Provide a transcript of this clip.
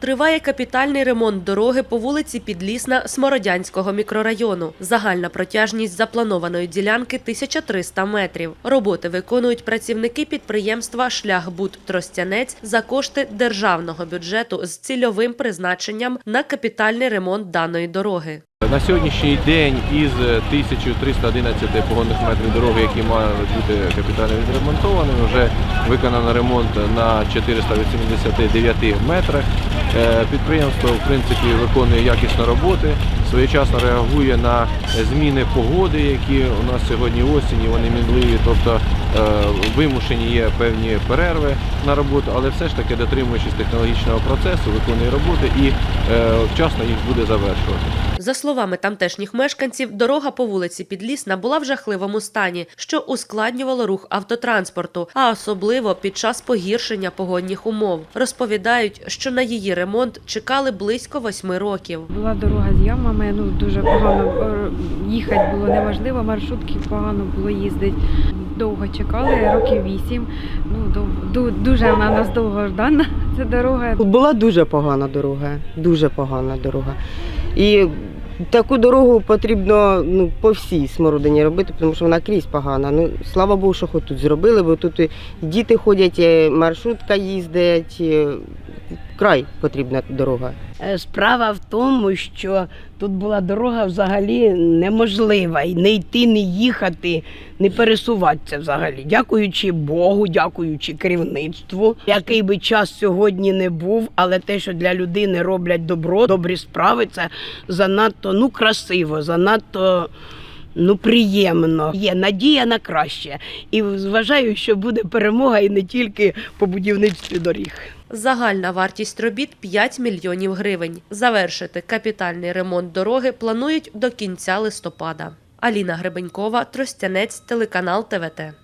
Триває капітальний ремонт дороги по вулиці Підлісна Смородянського мікрорайону. Загальна протяжність запланованої ділянки 1300 метрів. Роботи виконують працівники підприємства Шляхбуд Тростянець за кошти державного бюджету з цільовим призначенням на капітальний ремонт даної дороги. На сьогоднішній день із 1311 погонних метрів дороги, які мають бути капітально відремонтованими, вже виконано ремонт на 489 метрах. Е, Підприємство в принципі виконує якісно роботи, своєчасно реагує на зміни погоди, які у нас сьогодні осінь, вони мінливі, тобто е, вимушені є певні перерви на роботу, але все ж таки дотримуючись технологічного процесу, виконує роботи і е, вчасно їх буде завершувати. За словами тамтешніх мешканців, дорога по вулиці Підлісна була в жахливому стані, що ускладнювало рух автотранспорту, а особливо під час погіршення погодних умов. Розповідають, що на її ремонт чекали близько восьми років. Була дорога з ямами, ну дуже погано е, їхати було неможливо, маршрутки погано було їздити. Довго чекали, років вісім. Ну, дов- дуже вона нас довго ждана, ця дорога. Була дуже погана дорога, дуже погана дорога. І таку дорогу потрібно ну, по всій смородині робити, тому що вона крізь погана. Ну, слава Богу, що хоч тут зробили, бо тут і діти ходять, і маршрутка їздить. і Край потрібна дорога. Е, Справа в тому, що тут була дорога взагалі неможлива. І не йти, не їхати, не пересуватися взагалі. Дякуючи Богу, дякуючи керівництву, який би час сьогодні не був, але те, що для людини роблять добро, добрі справи, це занадто ну, красиво, занадто. Ну, приємно. Є надія на краще. І вважаю, що буде перемога і не тільки по будівництві доріг. Загальна вартість робіт 5 мільйонів гривень. Завершити капітальний ремонт дороги планують до кінця листопада. Аліна Гребенькова, Тростянець, телеканал ТВТ.